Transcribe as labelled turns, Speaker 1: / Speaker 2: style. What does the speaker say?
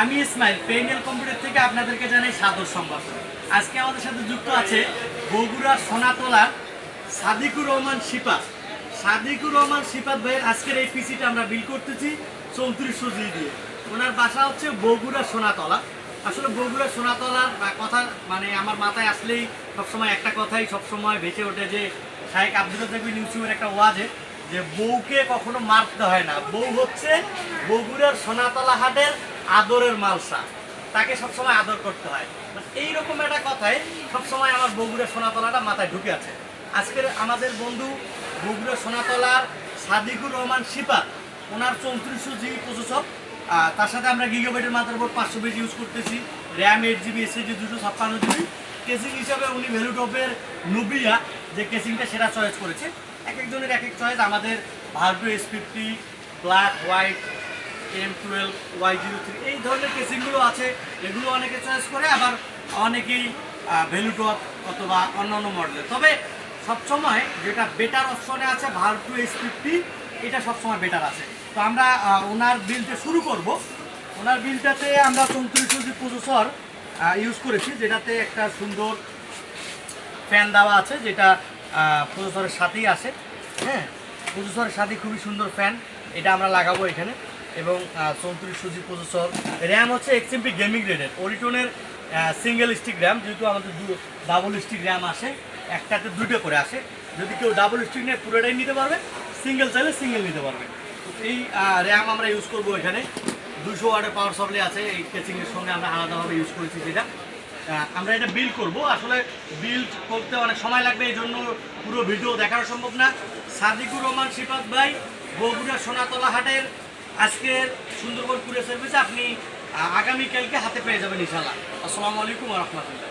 Speaker 1: আমি ইসমাইল পেইনেল কম্পিউটার থেকে আপনাদেরকে জানাই সাদর সংবাদ আজকে আমাদের সাথে যুক্ত আছে বগুড়ার সোনাতলার সাদিকুর রহমান শিপাত সাদিকুর রহমান শিপাত ভাইয়ের আজকের এই পিসিটা আমরা বিল করতেছি চৌত্রিশশো জি দিয়ে। ওনার বাসা হচ্ছে বগুড়া সোনাতলা। আসলে বগুড়া সোনাতলার কথা মানে আমার মাথায় আসলেই সবসময় একটা কথাই সবসময় ভেসে ওঠে যে শাহেক আব্দুল রাজাকুল ইউসুফের একটা ওয়াজে যে বউকে কখনো মারতে হয় না। বউ হচ্ছে বগুড়ার সোনাতলা হাটের আদরের মালসা। তাকে সবসময় আদর করতে হয়। এইরকম একটা কথাই সবসময় আমার বগুড়া সোনাতলাটা মাথায় ঢুকে আছে। আজকের আমাদের বন্ধু বগুড়া সোনাতলার সাদিকুর রহমান শিপাত ওনার চৌত্রিশশো জিবি প্রসেসর তার সাথে আমরা গিগাবাইটের মাদারবোর্ড পাঁচশো বেজ ইউজ করতেছি। র্যাম এইট জিবি এসএসডি দুশো ছাপ্পান্ন জিবি কেসিং হিসাবে উনি ভ্যালুটপের নুবিয়া, যে কেসিংটা সেটা চয়েস করেছে। এক একজনের এক এক চয়েস আমাদের Virgo S fifty black white M twelve Y zero three এই ধরনের কেসিংগুলো আছে, এগুলো অনেকে চয়েস করে, আবার অনেকেই ভ্যালুটপ অথবা অন্যান্য মডেলের তবে সবসময় যেটা বেটার অপশনে আছে ভার্টু এস ফিফটি এটা সবসময় বেটার আছে। তো আমরা ওনার বিলটা শুরু করব। ওনার বিলটাতে আমরা চৌত্রিশ ইঞ্চি প্রসেসর ইউজ করেছি, যেটাতে একটা সুন্দর ফ্যান দেওয়া আছে, যেটা প্রসেসরের সাথেই আসে। হ্যাঁ প্রসেসরের সাথে খুবই সুন্দর ফ্যান এটা আমরা লাগাবো এখানে। এবং চৌত্রিশ সুজি প্রসেসর। র্যাম হচ্ছে এক্সএমপি গেমিং রেডের ওরিটনের সিঙ্গেল স্টিক র্যাম যেহেতু আমাদের দু ডাবল স্টিক র্যাম আসে, একটাতে দুটো করে আসে। যদি কেউ ডাবল স্টিক নেয় পুরোটাই নিতে পারবে সিঙ্গেল চাইলে সিঙ্গেল নিতে পারবে। এই র্যাম আমরা ইউজ করব এখানে। দুশো ওয়াটের পাওয়ার সাপ্লাই আছে, এই কেচিংয়ের সঙ্গে আমরা আলাদাভাবে ইউজ করেছি যেটা। আমরা এটা বিল্ড করব। আসলে বিল্ড করতে অনেক সময় লাগবে, এই জন্য পুরো ভিডিও দেখানো সম্ভব না। সাদিকুর রহমান, শিপাত ভাই, বগুড়া সোনাতলা হাটের আজকের সুন্দরবন কুরিয়ার সার্ভিসে আপনি আগামীকালকে হাতে পেয়ে যাবেন ইনশাল্লাহ আসসালামু আলাইকুম রহমতুল্লাহ।